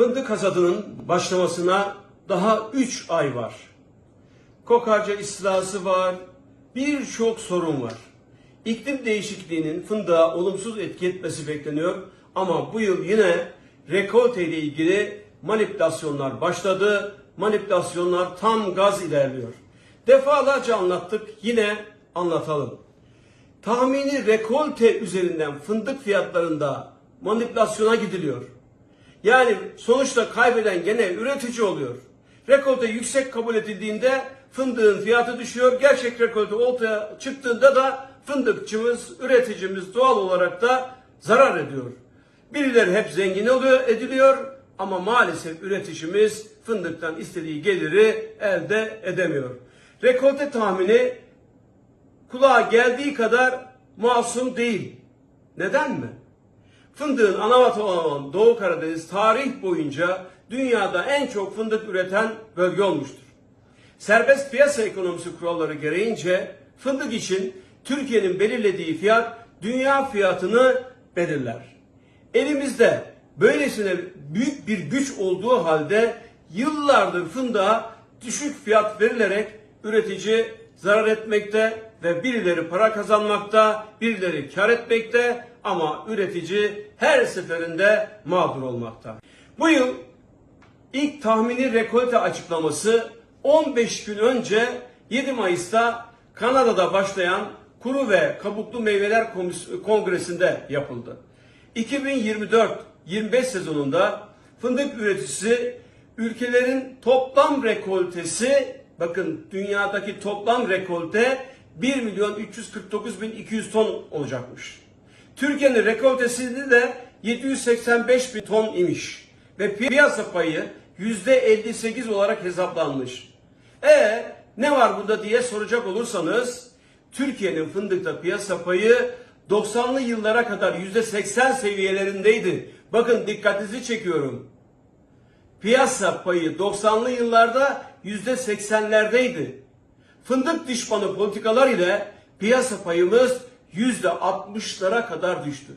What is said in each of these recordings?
Fındık hasadının başlamasına daha 3 ay var. Kokarca istilası var, birçok sorun var. İklim değişikliğinin fındığa olumsuz etki etmesi bekleniyor ama bu yıl yine rekolte ile ilgili manipülasyonlar başladı. Manipülasyonlar tam gaz ilerliyor. Defalarca anlattık, yine anlatalım. Tahmini rekolte üzerinden fındık fiyatlarında manipülasyona gidiliyor. Yani sonuçta kaybeden gene üretici oluyor. Rekolte yüksek kabul edildiğinde fındığın fiyatı düşüyor. Gerçek rekolte ortaya çıktığında da fındıkçımız, üreticimiz doğal olarak da zarar ediyor. Birileri hep zengin oluyor, ediliyor ama maalesef üreticimiz fındıktan istediği geliri elde edemiyor. Rekolte tahmini kulağa geldiği kadar masum değil. Neden mi? Fındığın ana vatanı olan Doğu Karadeniz tarih boyunca dünyada en çok fındık üreten bölge olmuştur. Serbest piyasa ekonomisi kuralları gereğince fındık için Türkiye'nin belirlediği fiyat dünya fiyatını belirler. Elimizde böylesine büyük bir güç olduğu halde yıllardır fındığa düşük fiyat verilerek üretici zarar etmekte ve birileri para kazanmakta, birileri kar etmekte ama üretici her seferinde mağdur olmakta. Bu yıl ilk tahmini rekolte açıklaması 15 gün önce 7 Mayıs'ta Kanada'da başlayan kuru ve kabuklu meyveler kongresinde yapıldı. 2024-25 sezonunda fındık üreticisi ülkelerin toplam rekoltesi bakın dünyadaki toplam rekolte 1 milyon 349 bin 200 ton olacakmış. Türkiye'nin rekoltesinde de 785 bin ton imiş ve piyasa payı %58 olarak hesaplanmış. E ne var burada diye soracak olursanız Türkiye'nin fındıkta piyasa payı 90'lı yıllara kadar %80 seviyelerindeydi. Bakın dikkatinizi çekiyorum. Piyasa payı 90'lı yıllarda %80'lerdeydi. Fındık düşmanı politikalar ile piyasa payımız %60'lara kadar düştü.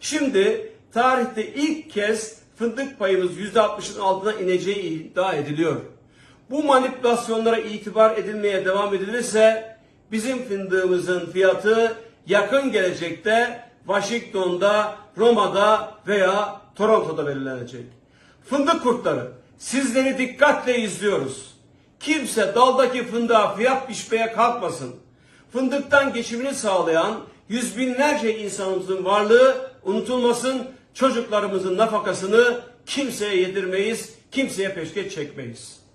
Şimdi tarihte ilk kez fındık payımız %60'ın altına ineceği iddia ediliyor. Bu manipülasyonlara itibar edilmeye devam edilirse bizim fındığımızın fiyatı yakın gelecekte Washington'da, Roma'da veya Toronto'da belirlenecek. Fındık kurtları sizleri dikkatle izliyoruz. Kimse daldaki fındığa fiyat biçmeye kalkmasın. Fındıktan geçimini sağlayan yüz binlerce insanımızın varlığı unutulmasın. Çocuklarımızın nafakasını kimseye yedirmeyiz, kimseye peşkeş çekmeyiz.